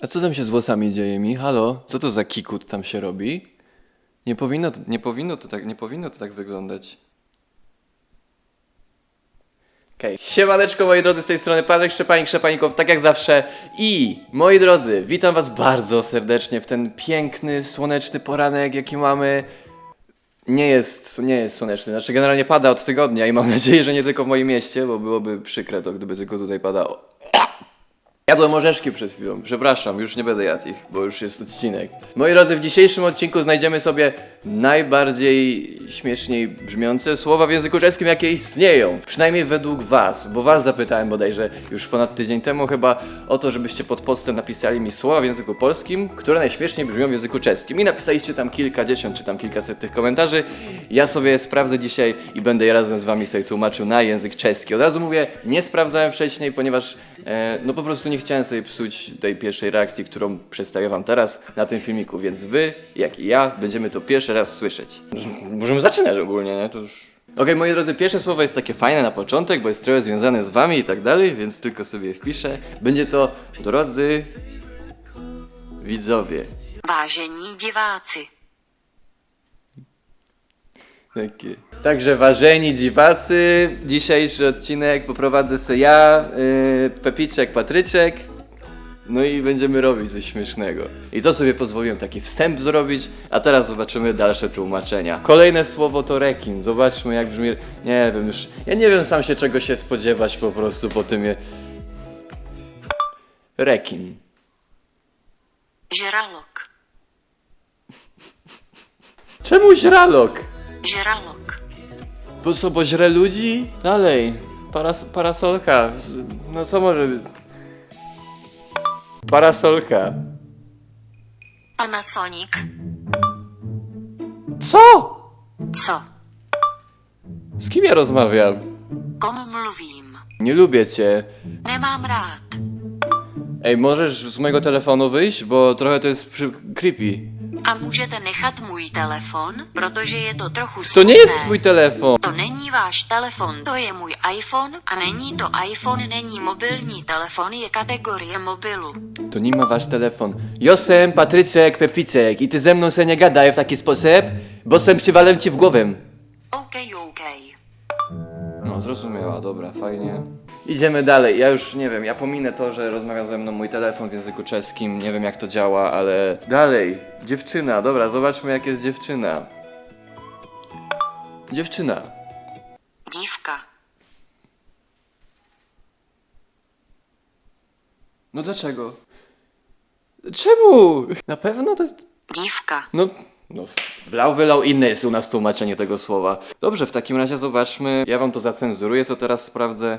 A co tam się z włosami dzieje mi? Halo? Co to za kikut tam się robi? Nie powinno, to- nie powinno to tak, nie powinno to tak wyglądać. Okej. Siemaneczko moi drodzy, z tej strony Patryk Szczepanik, Szczepanikow, tak jak zawsze. I moi drodzy, witam was bardzo serdecznie w ten piękny, słoneczny poranek, jaki mamy. Nie jest, nie jest słoneczny, znaczy generalnie pada od tygodnia i mam nadzieję, że nie tylko w moim mieście, bo byłoby przykre to, gdyby tylko tutaj padało. Jadłem orzeszki przed chwilą, przepraszam, już nie będę jadł ich, bo już jest odcinek. Moi drodzy, w dzisiejszym odcinku znajdziemy sobie najbardziej śmieszniej brzmiące słowa w języku czeskim, jakie istnieją. Przynajmniej według was, bo was zapytałem bodajże już ponad tydzień temu chyba o to, żebyście pod postem napisali mi słowa w języku polskim, które najśmieszniej brzmią w języku czeskim. I napisaliście tam kilkadziesiąt czy tam kilkaset tych komentarzy. Ja sobie sprawdzę dzisiaj i będę je razem z wami sobie tłumaczył na język czeski. Od razu mówię, nie sprawdzałem wcześniej, ponieważ e, no po prostu nie chciałem sobie psuć tej pierwszej reakcji, którą przedstawię wam teraz na tym filmiku, więc wy, jak i ja, będziemy to pierwszy raz słyszeć. Możemy zaczynać ogólnie, nie? To już... Okej, moi drodzy, pierwsze słowo jest takie fajne na początek, bo jest trochę związane z wami i tak dalej, więc tylko sobie wpiszę. Będzie to, drodzy widzowie. Vážení diváci, Takie. Także ważeni dziwacy, dzisiejszy odcinek poprowadzę se ja, yy, Pepiczek, Patryczek. No i będziemy robić coś śmiesznego. I to sobie pozwoliłem taki wstęp zrobić, a teraz zobaczymy dalsze tłumaczenia. Kolejne słowo to rekin. Zobaczmy jak brzmi. Nie wiem już. Ja nie wiem sam się czego się spodziewać po prostu po tym. Je... Rekin. žralok, Czemu źralok? Žralok, Bo co, bo źle ludzi? Dalej. Paras parasolka. No co może... być? Parasolka. Panasonic, Co? co, Z kim ja rozmawiam? komu mluvím, Nie lubię cię. nemám rád, Ej, możesz z mojego telefonu wyjść? Bo trochę to jest przy... creepy. A můžete nechat můj telefon, protože je to trochu To nie jest smutné. twój telefon. To není váš telefon, to je můj iPhone a není to iPhone, není mobilní telefon, je kategorie mobilu. To nie ma wasz telefon. Josem, Patrycek, Pepicek i ty ze mną se nie gadaj w taki sposób, bo sem przywalę ci w głowę. OK, OK. No, zrozumiała, dobra, fajnie. Idziemy dalej. Ja już nie wiem, ja pominę to, że rozmawia ze mną mój telefon w języku czeskim. Nie wiem jak to działa, ale. Dalej. Dziewczyna, dobra, zobaczmy jak jest dziewczyna. Dziewczyna. Dívka, No dlaczego? Czemu? Na pewno to jest. dívka, No. No, wlał, wylał, inne jest u nas tłumaczenie tego słowa. Dobrze, w takim razie zobaczmy. Ja wam to zacenzuruję, co teraz sprawdzę.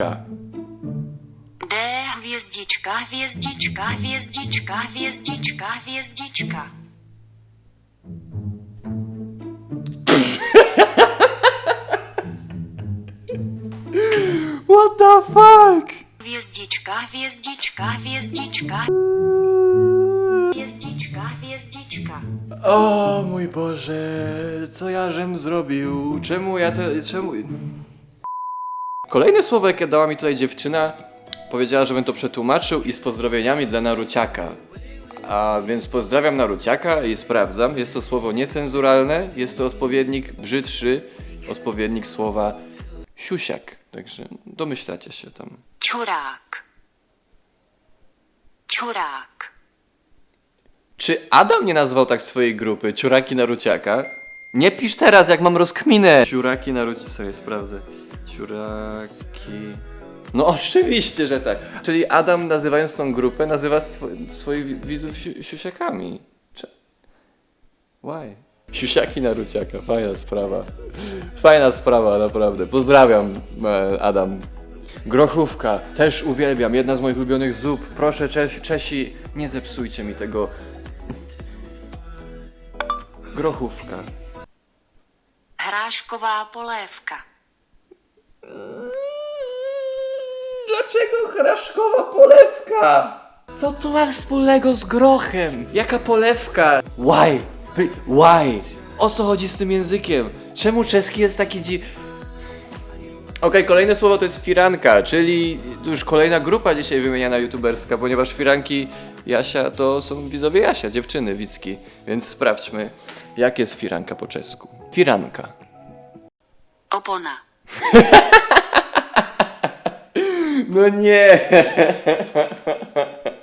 Dzika. D, hvězdička, hvězdička, hvězdička, hvězdička, hvězdička. What the fuck? Hvězdička. Hvězdička, hvězdička. O mój Boże, co ja żem zrobił? Czemu ja te... czemu... Kolejne słowo, jakie dała mi tutaj dziewczyna, powiedziała, żebym to przetłumaczył i z pozdrowieniami dla Naruciaka. A więc pozdrawiam Naruciaka i sprawdzam. Jest to słowo niecenzuralne, jest to odpowiednik brzydszy, odpowiednik słowa siusiak. Także domyślacie się tam. Čurák. Čurák. Czy Adam nie nazwał tak swojej grupy Ciuraki Naruciaka? Nie pisz teraz, jak mam rozkminę! Ciuraki Naruciaka, sobie sprawdzę. Ciuraki... No oczywiście, że tak. Czyli Adam nazywając tą grupę nazywa swo swoich widzów si siusiakami. Cze Why? Siusiaki Naruciaka, fajna sprawa. Fajna sprawa, naprawdę. Pozdrawiam, e, Adam. Grochówka, też uwielbiam, jedna z moich ulubionych zup. Proszę, Czesi, Czesi nie zepsujcie mi tego Grochówka. Hrášková polévka. Dlaczego hraszkowa polewka? Co to ma wspólnego z grochem? Jaka polewka? Why? Hy, Why? O co chodzi z tym językiem? Czemu czeski jest taki dzi... Okej, kolejne słowo to jest firanka, czyli już kolejna grupa dzisiaj wymieniana youtuberska, ponieważ firanki Jasia to są widzowie Jasia, dziewczyny Wicki. Więc sprawdźmy, jak jest firanka po czesku. Firanka. Opona. No nie!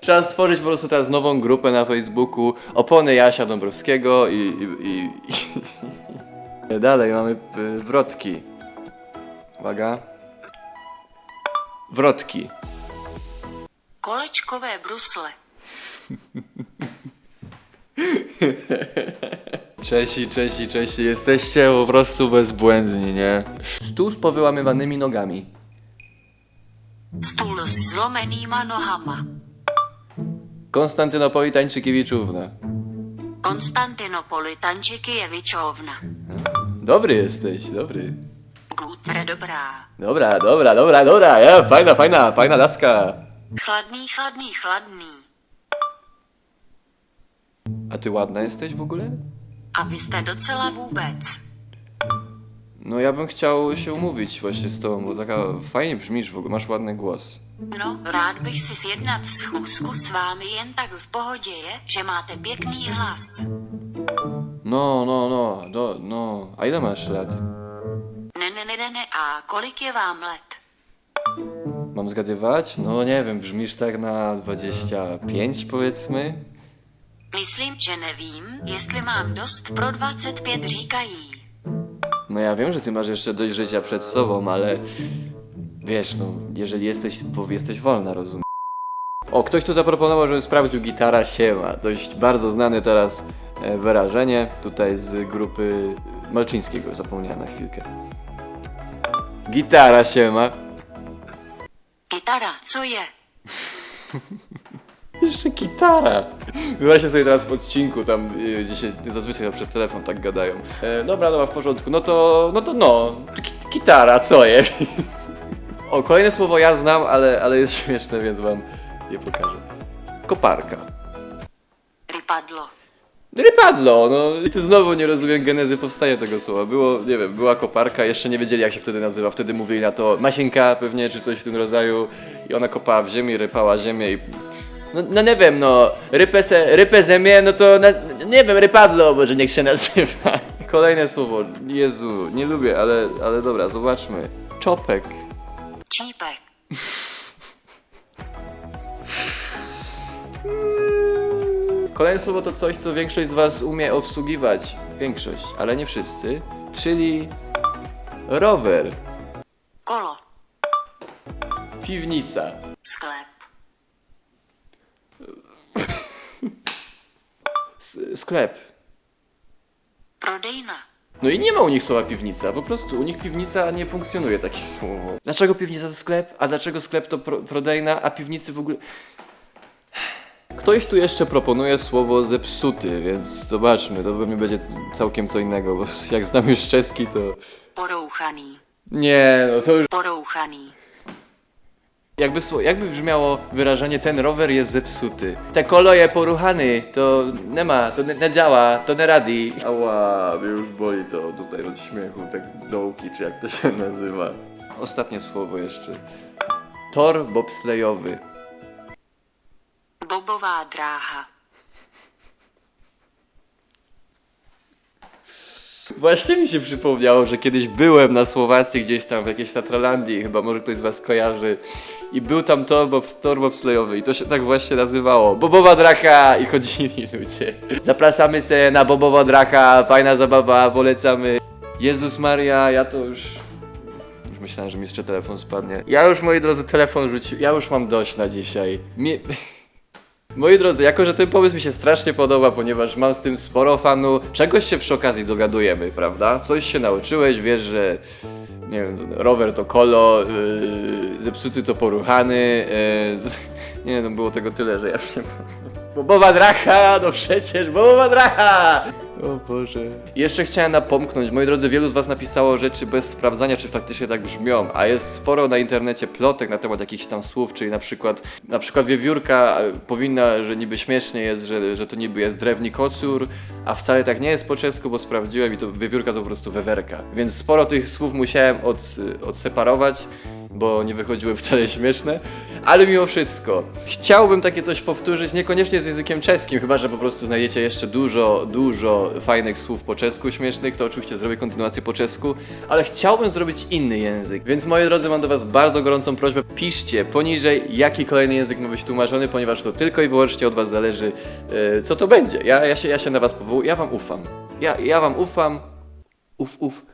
Trzeba stworzyć po prostu teraz nową grupę na Facebooku Opony Jasia Dąbrowskiego i... i, i, i... Dalej mamy y, wrotki. Uwaga. Wrotki. Kolečkové brusle. Czesi, Czesi, Czesi, jesteście po prostu bezbłędni, nie? Stół z powyłamywanymi nogami. Stůl s zlomenýma nohama. Konstantynopolitańczykiewiczówna. Konstantinopoli Tančikijevičovna. Dobry jesteś, dobry. Gutre dobrá. Dobra, dobra, dobra, dobra, ja, fajna, fajna, fajna laska. Chladný, chladný, chladný. A ty ładna jesteś w ogóle? A vy jste docela vůbec. No ja bym chciał się umówić właśnie z tobą, bo taka fajnie brzmisz w ogóle, masz ładny głos. No, rád bych si sjednat schůzku s vámi jen tak v pohodě je, že máte pěkný hlas. No, no, no, do, no, a ile masz lat? Ne, ne, ne, ne, ne, a kolik je vám let? Mam zgadywać? No nie wiem, brzmisz tak na 25 powiedzmy. Myslím, že nevím, jestli mám dost pro 25 říkají. No ja wiem, że ty masz jeszcze dość życia przed sobą, ale wiesz, no, jeżeli jesteś, bo jesteś wolna, rozumiem. O, ktoś tu zaproponował, żebym sprawdził gitara siema. Dość bardzo znane teraz e, wyrażenie, tutaj z grupy Malczyńskiego, zapomniałem na chwilkę. Gitara siema. Gitara, co je? Jeszcze gitara. Właśnie sobie teraz w odcinku tam y, gdzie się zazwyczaj przez telefon tak gadają. E, dobra, dobra, w porządku. No to, no to no. Gi- Gitara, co je? o, kolejne słowo ja znam, ale, ale jest śmieszne, więc wam je pokażę. Koparka. Rypadlo. Rypadlo, no i tu znowu nie rozumiem genezy powstania tego słowa. Było, nie wiem, była koparka, jeszcze nie wiedzieli jak się wtedy nazywa. Wtedy mówili na to Masienka pewnie, czy coś w tym rodzaju. I ona kopała w ziemi, rypała ziemię i... No, no nie wiem, no, rypę, se, rypę ziemię, no to na, nie wiem, rypadlo może niech się nazywa. Kolejne słowo, Jezu, nie lubię, ale, ale dobra, zobaczmy. Czopek. Čípek. Kolejne słowo to coś, co większość z Was umie obsługiwać. Większość, ale nie wszyscy. Czyli rower, Kolo. piwnica, Sklep. s- sklep. Prodejna. No i nie ma u nich słowa piwnica, po prostu u nich piwnica nie funkcjonuje takie słowo. Dlaczego piwnica to sklep, a dlaczego sklep to pro prodejna, a piwnicy w ogóle... Ktoś tu jeszcze proponuje słowo zepsuty, więc zobaczmy, to pewnie będzie całkiem co innego, bo jak znam już czeski, to... Porouchaný. Nie, no to już... Porouchaný. Jakby, sło- jakby brzmiało wyrażenie ten rower jest zepsuty. Te kolo je poruchany, to nie ma, to nie, nie działa, to nie radi. Ała, mnie już boli to tutaj od śmiechu, tak dołki, czy jak to się nazywa. Ostatnie słowo jeszcze. Tor bobslejowy. Bobová dráha. Właśnie mi się przypomniało, że kiedyś byłem na Słowacji, gdzieś tam w jakiejś Tatralandii, chyba może ktoś z was kojarzy. I był tam tor, bob, tor bobslejowy i to się tak właśnie nazywało. Bobowa dracha! I chodzili ludzie. Zapraszamy się na Bobowa dracha, fajna zabawa, polecamy. Jezus Maria, ja to już... Już myślałem, że mi jeszcze telefon spadnie. Ja już, moi drodzy, telefon rzucił. Ja już mam dość na dzisiaj. Mie... Moi drodzy, jako że ten pomysł mi się strasznie podoba, ponieważ mam z tym sporo fanu, czegoś się przy okazji dogadujemy, prawda? Coś się nauczyłeś, wiesz, że nie wiem, rower to kolo, yy, zepsuty to poruchany, yy, nie no było tego tyle, że ja już nie pamiętam. Bobowa dracha, no przecież, bobowa dracha! O Boże. Jeszcze chciałem napomknąć, moi drodzy, wielu z was napisało rzeczy bez sprawdzania, czy faktycznie tak brzmią, a jest sporo na internecie plotek na temat jakichś tam słów, czyli na przykład, na przykład wiewiórka e, powinna, że niby śmiesznie jest, że, że to niby jest drewni kocur, a wcale tak nie jest po czesku, bo sprawdziłem i to wiewiórka to po prostu wewerka. Więc sporo tych słów musiałem od, odseparować, bo nie wychodziły wcale śmieszne, ale mimo wszystko chciałbym takie coś powtórzyć, niekoniecznie z językiem czeskim, chyba że po prostu znajdziecie jeszcze dużo, dużo fajnych słów po czesku śmiesznych, to oczywiście zrobię kontynuację po czesku, ale chciałbym zrobić inny język. Więc moi drodzy, mam do Was bardzo gorącą prośbę, piszcie poniżej, jaki kolejny język ma być tłumaczony, ponieważ to tylko i wyłącznie od Was zależy, e, co to będzie. Ja, ja, się, ja się na Was powołuję, ja Wam ufam. Ja, ja Wam ufam. Uf, uf.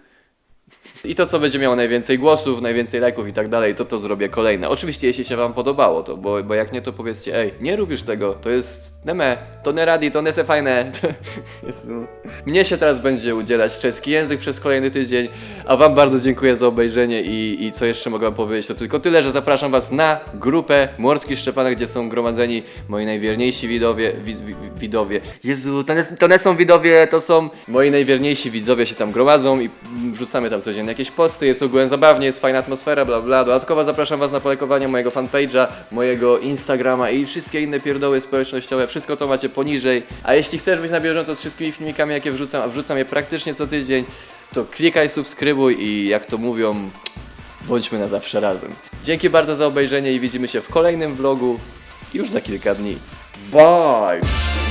I to, co będzie miało najwięcej głosów, najwięcej lajków i tak dalej, to to zrobię kolejne. Oczywiście, jeśli się wam podobało to, bo, bo jak nie, to powiedzcie, ej, nie lubisz tego, to jest neme, to nie radi, to nie se fajne. Jezu. Mnie się teraz będzie udzielać czeski język przez kolejny tydzień, a wam bardzo dziękuję za obejrzenie i, i co jeszcze mogę wam powiedzieć, to tylko tyle, że zapraszam was na grupę Mordki Szczepana, gdzie są gromadzeni moi najwierniejsi widowie, wi, wi, widowie. Jezu, to nie, to nie są widowie, to są moi najwierniejsi widzowie się tam gromadzą i wrzucamy tam codziennie jakieś posty, jest ogółem zabawnie, jest fajna atmosfera, bla bla. Dodatkowo zapraszam was na polajkowanie mojego fanpage'a, mojego Instagrama i wszystkie inne pierdoły społecznościowe, wszystko to macie poniżej. A jeśli chcesz być na bieżąco z wszystkimi filmikami, jakie wrzucam, a wrzucam je praktycznie co tydzień, to klikaj, subskrybuj i jak to mówią, bądźmy na zawsze razem. Dzięki bardzo za obejrzenie i widzimy się w kolejnym vlogu już za kilka dni. Bye!